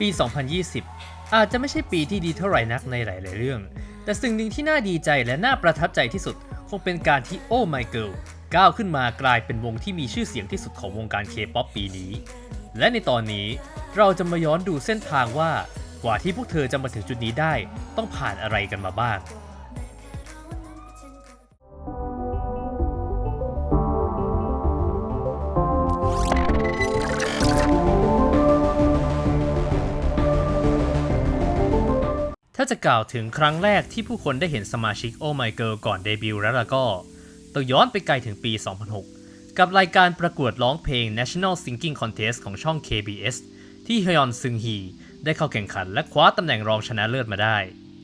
ปี 2020 อาจจะไม่ใช่ปีที่ดีเท่าไหร่นักในหลาย ๆ เรื่อง แต่สิ่งหนึ่งที่น่าดีใจและน่าประทับใจที่สุด คงเป็นการที่ Oh My Girl ก้าวขึ้นมากลายเป็นวงที่มีชื่อเสียงที่สุดของวงการ K-POP ปีนี้ และในตอนนี้เราจะมาย้อนดูเส้นทางว่ากว่าที่พวกเธอจะมาถึงจุดนี้ได้ ต้องผ่านอะไรกันมาบ้าง ถ้าจะกล่าวถึงครั้งแรกที่ผู้คนได้เห็นสมาชิก Oh My Girl ก่อนเดบิวต์แล้วล่ะก็ต้องย้อนไปไกลถึงปี 2006 กับรายการประกวดร้องเพลง National Singing Contest ของช่อง KBS ที่ฮยอนซึงฮีได้เข้าแข่งขันและคว้าตำแหน่งรองชนะเลิศมาได้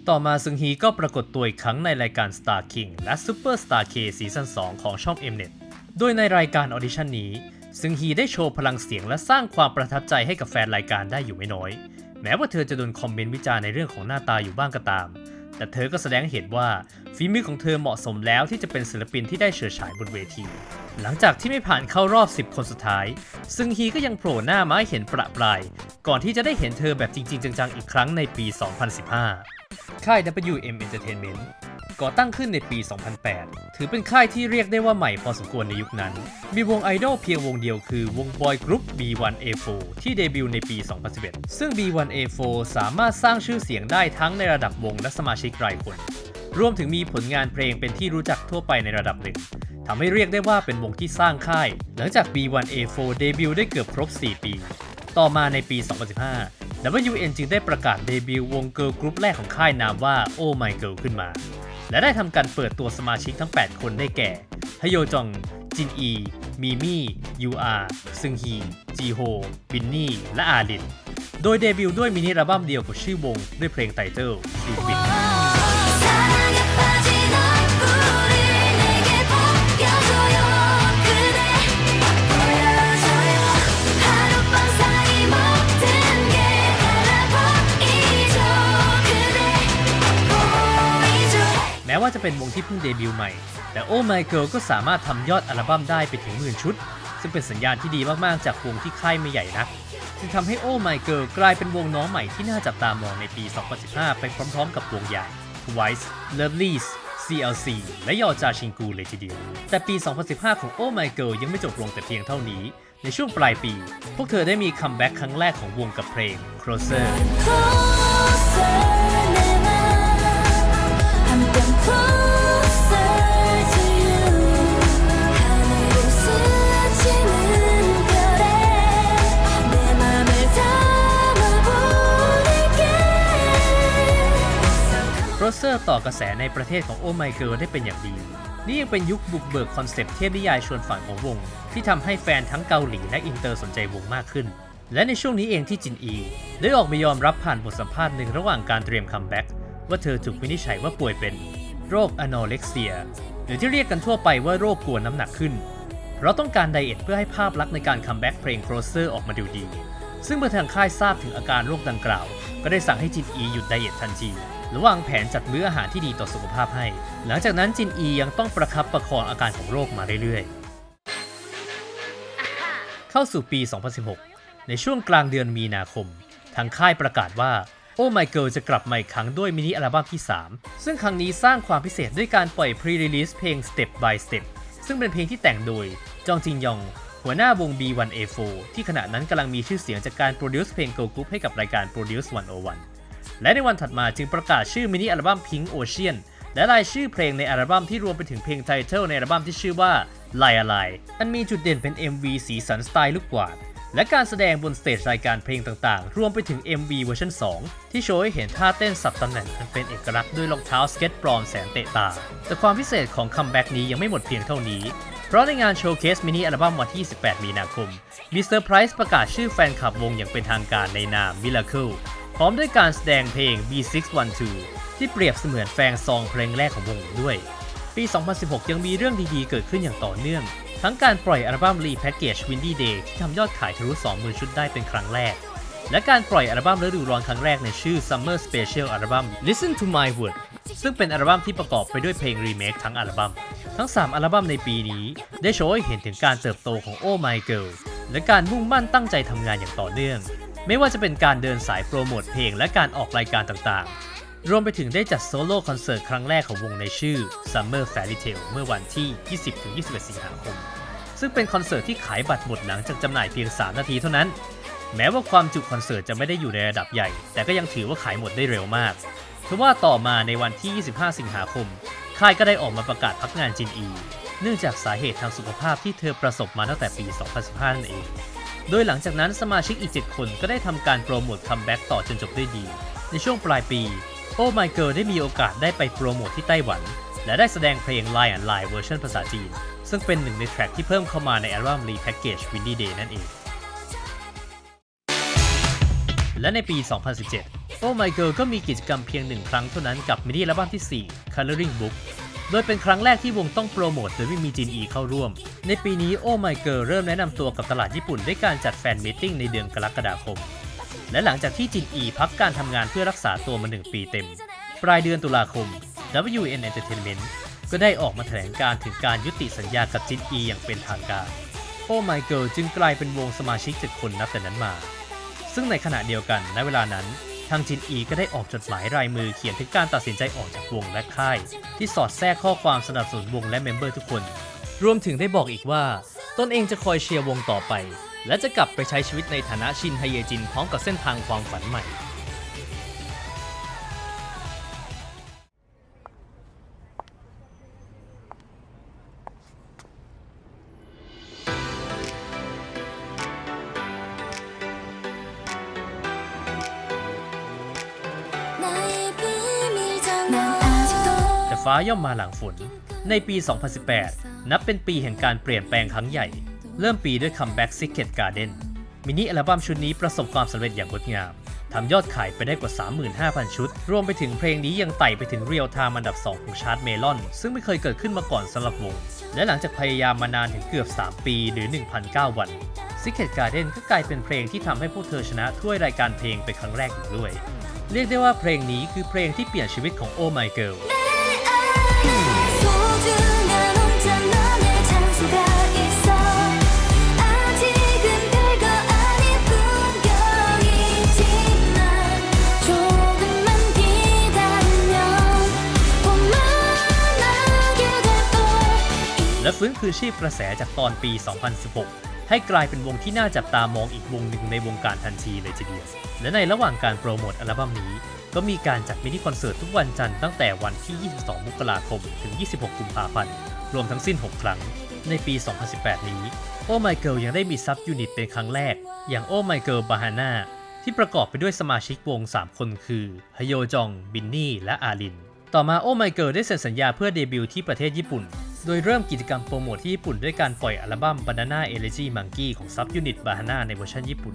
ต่อมาซึงฮีก็ปรากฏตัวอีกครั้งในรายการ Star King และ Super Star K ซีซั่น2ของช่อง Mnet โดยในรายการออดิชั่นนี้ซึงฮีได้โชว์พลังเสียงและสร้างความประทับใจให้กับแฟนรายการได้อยู่ไม่น้อย แม้ว่าเธอจะโดนคอมเมนต์วิจารณ์ในเรื่องของหน้าตาอยู่บ้างก็ตาม แต่เธอก็แสดงให้เห็นว่าฝีมือของเธอเหมาะสมแล้วที่จะเป็นศิลปินที่ได้เฉิดฉายบนเวที หลังจากที่ไม่ผ่านเข้ารอบ 10 คนสุดท้าย ซึงฮีก็ยังโผล่หน้ามาให้เห็นประปราย ก่อนที่จะได้เห็นเธอแบบจริง ๆ จังๆ อีกครั้งในปี 2015 ค่าย WM Entertainment ก่อตั้งขึ้นในปี 2008 ถือเป็นค่ายที่เรียกได้ว่าใหม่พอสมควรในยุคนั้น มีวงไอดอลเพียงวงเดียวคือวงบอยกรุ๊ป B1A4 ที่เดบิวต์ในปี 2011 ซึ่ง B1A4 สามารถสร้างชื่อเสียงได้ทั้งในระดับวงและสมาชิกรายคน รวมถึงมีผลงานเพลงเป็นที่รู้จักทั่วไปในระดับหนึ่งทำให้เรียกได้ว่าเป็นวงที่สร้างค่าย หลังจาก B1A4 เดบิวต์ได้เกือบครบ 4 ปี ต่อมาในปี 2015 WN จึงได้ประกาศเดบิวต์วงเกิร์ลกรุ๊ปแรกของค่ายนามว่า Oh My Girl ขึ้นมา และได้ทำการเปิดตัวสมาชิกทั้ง 8 คนได้แก่ฮโยจอง จินอี มีมี่ ยูอาซึงฮี จีโฮ บินนี่ และอาลิน โดยเดบิวต์ด้วยมินิอัลบั้มเดียวกับชื่อวงด้วยเพลงไตเติลคิวบิต จะเป็นวงที่เพิ่งเดบิวต์ใหม่ แต่ Oh My Girl ก็สามารถทำยอดอัลบั้มได้ไปถึงหมื่นชุด ซึ่งเป็นสัญญาณที่ดีมากๆ จากวงที่ค่ายไม่ใหญ่นักจึงทำให้ Oh My Girl กลายเป็นวงน้องใหม่ที่น่าจับตามองในปี 2015 ไปพร้อมๆ กับวงใหญ่ Twice, Lovelies, CLC และยอจาชิงกูเลยทีเดียว แต่ปี 2015 ของ Oh My Girl ยังไม่จบลงแต่เพียงเท่านี้ ในช่วงปลายปี พวกเธอได้มีคัมแบ็กครั้งแรกของวงกับเพลง Closer, Closer โรเซอร์ต่อกระแสในประเทศของโอไมเกิลได้เป็นอย่างดี นี่ยังเป็นยุคบุกเบิกคอนเซปต์เทพนิยายชวนฝันของวง ที่ทำให้แฟนทั้งเกาหลีและอินเตอร์สนใจวงมากขึ้น และในช่วงนี้เองที่จินอี ได้ออกมายอมรับผ่านบทสัมภาษณ์หนึ่งระหว่างการเตรียมคัมแบ็กว่าเธอถูกวินิจฉัยว่าป่วยเป็น โรคอนอเล็กเซีย หรือที่เรียกกันทั่วไปว่าโรคกลัวน้ำหนักขึ้นเพราะต้องการไดเอทเพื่อให้ภาพลักษณ์ในการคัมแบ็กเพลง Closer ออกมาดูดี ซึ่งเมื่อทางค่ายทราบถึงอาการโรคดังกล่าว ก็ได้สั่งให้จินอีหยุดไดเอททันทีและวางแผนจัดมื้ออาหารที่ดีต่อสุขภาพให้ หลังจากนั้นจินอียังต้องประคับประคองอาการของโรคมาเรื่อยๆ เข้าสู่ปี 2016 ในช่วงกลางเดือนมีนาคม ทางค่ายประกาศว่า Oh My Girl จะกลับมาอีกครั้งด้วยมินิอัลบั้มที่ 3 ซึ่งครั้งนี้สร้างความพิเศษด้วยการปล่อย Pre-release เพลง Step by Step ซึ่งเป็นเพลงที่แต่งโดย จองจินยอง หัวหน้าวง B1A4 ที่ขณะนั้นกำลังมีชื่อเสียงจากการโปรดิวซ์เพลง Girl Group ให้กับรายการ Produce 101 และในวันถัดมาจึงประกาศชื่อมินิอัลบั้ม Pink Ocean และรายชื่อเพลงในอัลบั้มที่รวมไปถึงเพลงไทเทลในอัลบั้มที่ชื่อว่า Lie a Lie อันมีจุดเด่นเป็น MV สีสันสไตล์ลูกกวาด และการแสดงบนสเตจรายการเพลงต่างๆ รวมไปถึง MV เวอร์ชัน2 ที่โชว์ให้เห็นท่าเต้นสับตำแหน่งอันเป็นเอกลักษณ์ด้วยรองเท้าสเก็ตปลอมแสนเตะตา แต่ความพิเศษของคัมแบ็กนี้ยังไม่หมดเพียงเท่านี้ เพราะในงานโชว์เคสมินิอัลบั้มวันที่ 18 มีนาคมมีเซอร์ไพรส์ประกาศชื่อแฟนคลับวงอย่างเป็นทางการในนาม Miracle พร้อมด้วยการแสดงเพลง B612 ที่เปรียบเสมือนแฟงซองเพลงแรกของวงด้วย ปี 2016 ยังมีเรื่องดีๆ เกิดขึ้นอย่างต่อเนื่อง ทั้งการปล่อยอัลบั้ม Repackage Windy Day ที่ทำยอดขายทะลุ20,000 ชุดได้เป็นครั้งแรก และการปล่อยอัลบั้มฤดูร้อนครั้งแรกในชื่อ Summer Special อัลบั้ม Listen to My Word ซึ่งเป็นอัลบั้มที่ประกอบไปด้วยเพลงรีเมคทั้งอัลบั้ม ทั้ง 3 อัลบั้มในปีนี้ ได้โชว์ให้เห็นถึงการเติบโตของ Oh My Girl และการมุ่งมั่นตั้งใจทำงานอย่างต่อเนื่อง ไม่ว่าจะเป็นการเดินสายโปรโมทเพลงและการออกรายการต่างๆ รวมไปถึงได้จัดโซโล่คอนเสิร์ตครั้งแรกของวงในชื่อ Summer Fairy Tale เมื่อวันที่ 20-21 สิงหาคม ซึ่งเป็นคอนเสิร์ตที่ขายบัตรหมดหลังจากจำหน่ายเพียง 3 นาทีเท่านั้น แม้ว่าความจุคอนเสิร์ตจะไม่ได้อยู่ในระดับใหญ่ แต่ก็ยังถือว่าขายหมดได้เร็วมากเพราะว่าต่อมาในวันที่ 25 สิงหาคม ค่ายก็ได้ออกมาประกาศพักงานจินอี เนื่องจากสาเหตุทางสุขภาพที่เธอประสบมาตั้งแต่ปี 2015 นั่นเอง โดยหลังจากนั้นสมาชิกอีก 7 คนก็ได้ทำการโปรโมทคัมแบ็กต่อจนจบด้วยดี ในช่วงปลายปี โอ้ My Girl ได้มีโอกาสได้ไปโปรโมทที่ไต้หวัน และได้แสดงเพลง Line and Line เวอร์ชันภาษาจีน ซึ่งเป็นหนึ่งในแทร็กที่เพิ่มเข้ามาในอัลบั้ม Repackage Windy Day นั่นเอง และในปี 2017 Oh My Girl ก็มีกิจกรรมเพียงหนึ่งครั้งเท่านั้นกับมินิอัลบั้มที่ 4 Coloring Book โดยเป็นครั้งแรกที่วงต้องโปรโมทโดยไม่มีจินอีเข้าร่วม ในปีนี้ Oh My Girl เริ่มแนะนำตัวกับตลาดญี่ปุ่นด้วยการจัดแฟนมิทติ้งในเดือนกรกฎาคม และหลังจากที่จินอีพักการทำงานเพื่อรักษาตัวมา1ปีเต็ม ปลายเดือนตุลาคม WN Entertainment ก็ได้ออกมาแถลงการถึงการยุติสัญญากับจินอีอย่างเป็นทางการ Oh My Girl จึงกลายเป็นวงสมาชิก7คนนับแต่นั้นมา ซึ่งในขณะเดียวกันณเวลานั้น ทางจินอีก็ได้ออกจดหมายรายมือเขียนถึงการตัดสินใจออกจากวงและค่าย ที่สอดแทรกข้อความสนับสนุนวงและเมมเบอร์ทุกคน รวมถึงได้บอกอีกว่า ตนเองจะคอยเชียร์วงต่อไป และจะกลับไปใช้ชีวิตในฐานะชินไฮเยจินพร้อมกับเส้นทางความฝันใหม่ แต่ฟ้าย่อมมาหลังฝน ในปี 2018 นับเป็นปีแห่งการเปลี่ยนแปลงครั้งใหญ่ เริ่มปีด้วยคัมแบ็ก Secret Garden มินิอัลบั้มชุดนี้ประสบความสำเร็จอย่างงดงามทำยอดขายไปได้กว่า 35,000 ชุด รวมไปถึงเพลงนี้ยังไต่ไปถึงเรียลไทม์อันดับ 2 ของชาร์ตเมลอน ซึ่งไม่เคยเกิดขึ้นมาก่อนสำหรับวง และหลังจากพยายามมานานถึงเกือบ 3 ปีหรือ 1,009 วัน Secret Garden ก็กลายเป็นเพลงที่ทำให้พวกเธอชนะถ้วยรายการเพลงเป็นครั้งแรกอีกด้วย เรียกได้ว่าเพลงนี้คือเพลงที่เปลี่ยนชีวิตของ Oh My Girl และฟื้นคืนชีพกระแสจากตอนปี 2016 ให้กลายเป็นวงที่น่าจับตามองอีกวงหนึ่งในวงการทันทีเลยทีเดียว และในระหว่างการโปรโมทอัลบั้มนี้ ก็มีการจัดมินิคอนเสิร์ตทุกวันจันทร์ตั้งแต่วันที่ 22 มกราคม ถึง 26 กุมภาพันธ์ รวมทั้งสิ้น 6 ครั้ง ในปี 2018 นี้ Oh My Girl ยังได้มีซับยูนิตเป็นครั้งแรก อย่าง Oh My Girl Bahana ที่ประกอบไปด้วยสมาชิกวง 3 คนคือฮโยจอง บินนี่ และอาริน ต่อมา Oh My Girl ได้เซ็นสัญญาเพื่อเดบิวต์ที่ประเทศญี่ปุ่น โดยเริ่มกิจกรรมโปรโมทที่ญี่ปุ่นด้วยการปล่อยอัลบั้ม Banana Elegy Monkey ของซับยูนิต Bahana ในเวอร์ชันญี่ปุ่น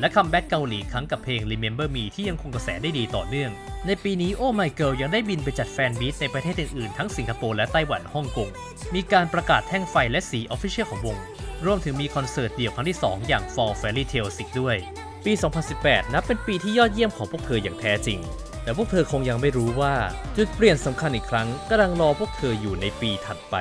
และคัมแบ็กเกาหลีครั้งกับเพลง Remember Me ที่ยังคงกระแสได้ดีต่อเนื่อง ในปีนี้ Oh My Girl ยังได้บินไปจัดแฟนมีตในประเทศอื่นๆ ทั้งสิงคโปร์และไต้หวันฮ่องกง มีการประกาศแท่งไฟและสีออฟฟิเชียลของวง รวมถึงมีคอนเสิร์ตเดี่ยวครั้งที่ 2 อย่าง Fall Fairy Tale อีกด้วย ปี 2018 นับเป็นปีที่ยอดเยี่ยมของพวกเธออย่างแท้จริง แต่พวกเธอคงยังไม่รู้ว่า จุดเปลี่ยนสำคัญอีกครั้งกำลังรอพวกเธออยู่ในปีถัดไป